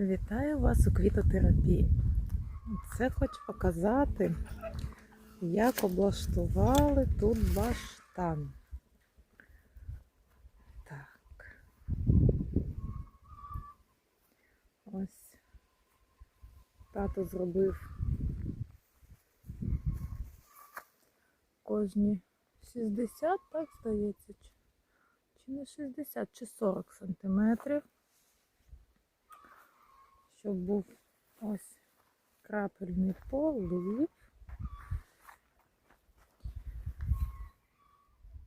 Вітаю вас у квітотерапії. Це хочу показати, як облаштували тут баштан. Так. Ось тато зробив кожні 60, так здається, чи- не 60, чи 40 сантиметрів щоб був ось крапельний полив.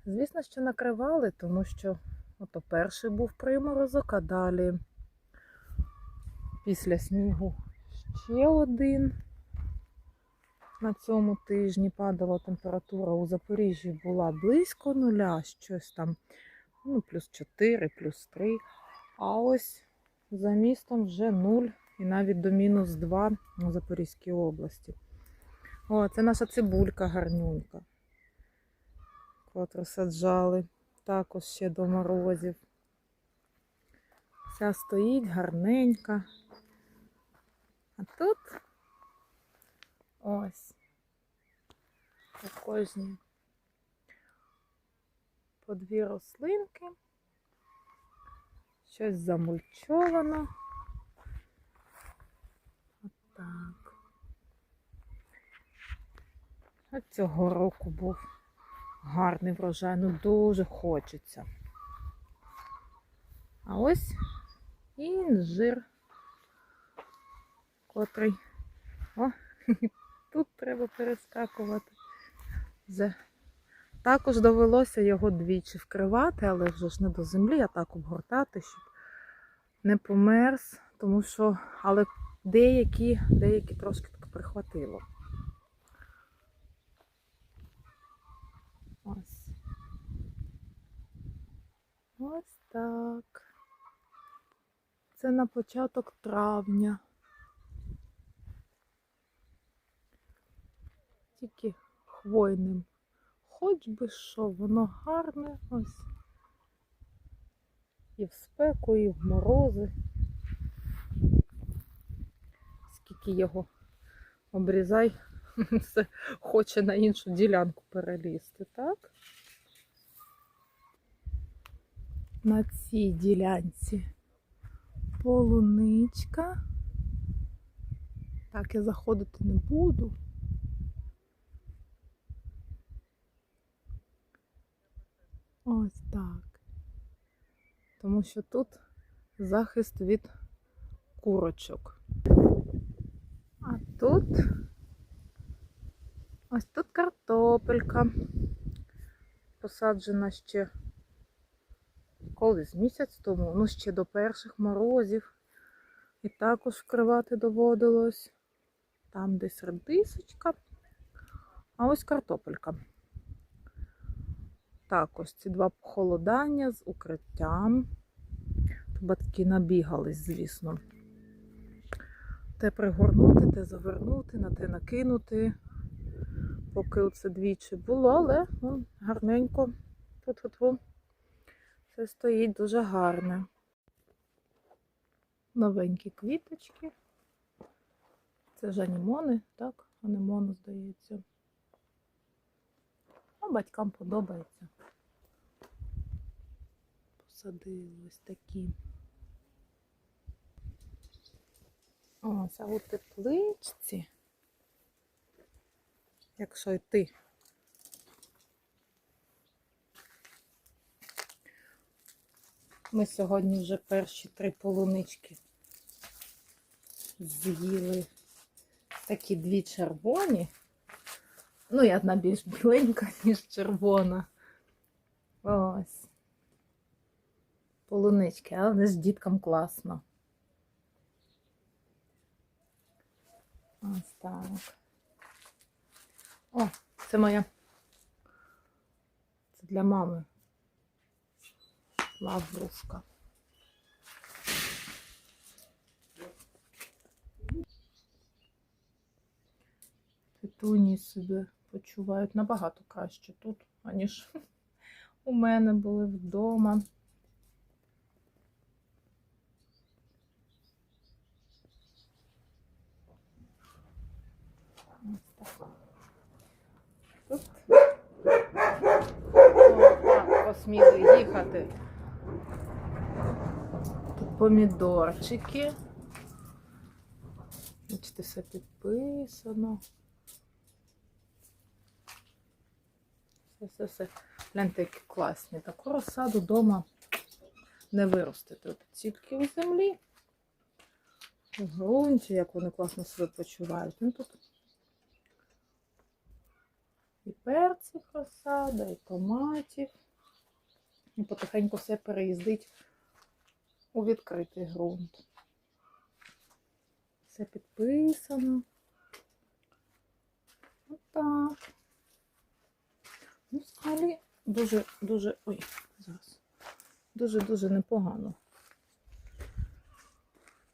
Звісно, що накривали, тому що ото перший був приморозок, а далі після снігу ще один. На цьому тижні падала температура у Запоріжжі була близько нуля, щось там, ну, плюс 4, плюс 3. А ось за містом вже 0 і навіть до мінус 2 у Запорізькій області. О, це наша цибулька гарнюнька, котру саджали також ще до морозів. Вся стоїть гарненька. А тут ось у кожній по дві рослинки. Щось замульчовано. Отак. От цього року був гарний врожай, ну дуже хочеться. А ось інжир, котрий. О, тут треба перескакувати. Також довелося його двічі вкривати, але вже ж не до землі, а так обгортати, щоб не померз, тому що, але деякі, деякі трошки так прихватило. Ось. Ось так. Це на початок травня. Тільки хвойним хоч би що, воно гарне ось. І в спеку, і в морози. Скільки його обрізай, все хоче на іншу ділянку перелізти, так? На цій ділянці полуничка. Так, я заходити не буду. Ось так. Тому що тут захист від курочок. Тут ось тут картопелька. Посаджена ще колись місяць тому, ну ще до перших морозів. І також вкривати доводилось. Там десь редисочка. А ось картопелька. Так, ось ці два похолодання з укриттям. Батьки набігались, звісно. Те пригорнути, те завернути, на те накинути. Поки оце двічі було, але ну, гарненько. Тут-тут. Це стоїть дуже гарне. Новенькі квіточки. Це ж анімони, так? Анемони, здається. А батькам подобається. Посадили ось такі. Ось, а у тепличці, якщо йти. Ми сьогодні вже перші три полунички з'їли такі дві червоні. Ну, і одна більш біленька, ніж червона. Ось. Полунички, але вони з діткам класно. Ось так. О, це моя. Це для мами. Лаврушка. Петуні себе почувають набагато краще тут, аніж у мене були вдома. Вибрати. Тут помідорчики. Бачите, все підписано. Все, все, все. Гляньте, які класні. Таку розсаду вдома не виростити. От тільки у землі. В ґрунті, як вони класно себе почувають. Ну тут і перців розсада, і томатів. І потихеньку все переїздить у відкритий ґрунт. Все підписано. Отак. Ну, взагалі дуже, дуже. Ой, зараз. Дуже-дуже непогано.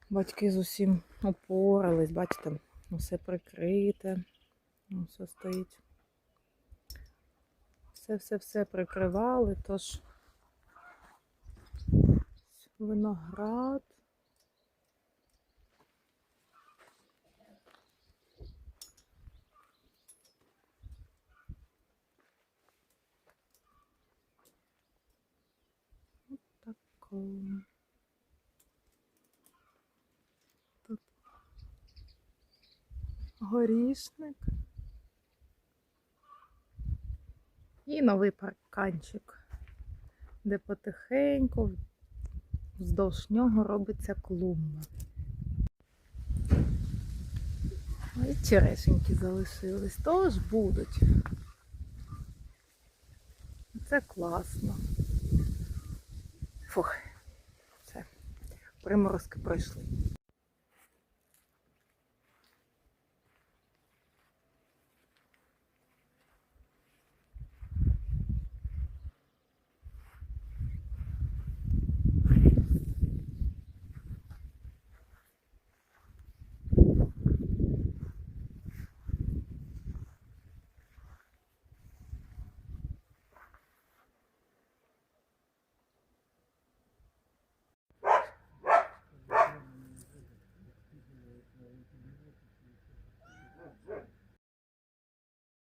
Батьки з усім опорались, бачите, все прикрите. Ну, Все стоїть. Все-все-все прикривали, тож виноград. Тако. Тут горішник. І новий парканчик, де потихеньку вздовж нього робиться клумба. І черешеньки залишились, тож будуть. Це класно. Фух, все, приморозки пройшли.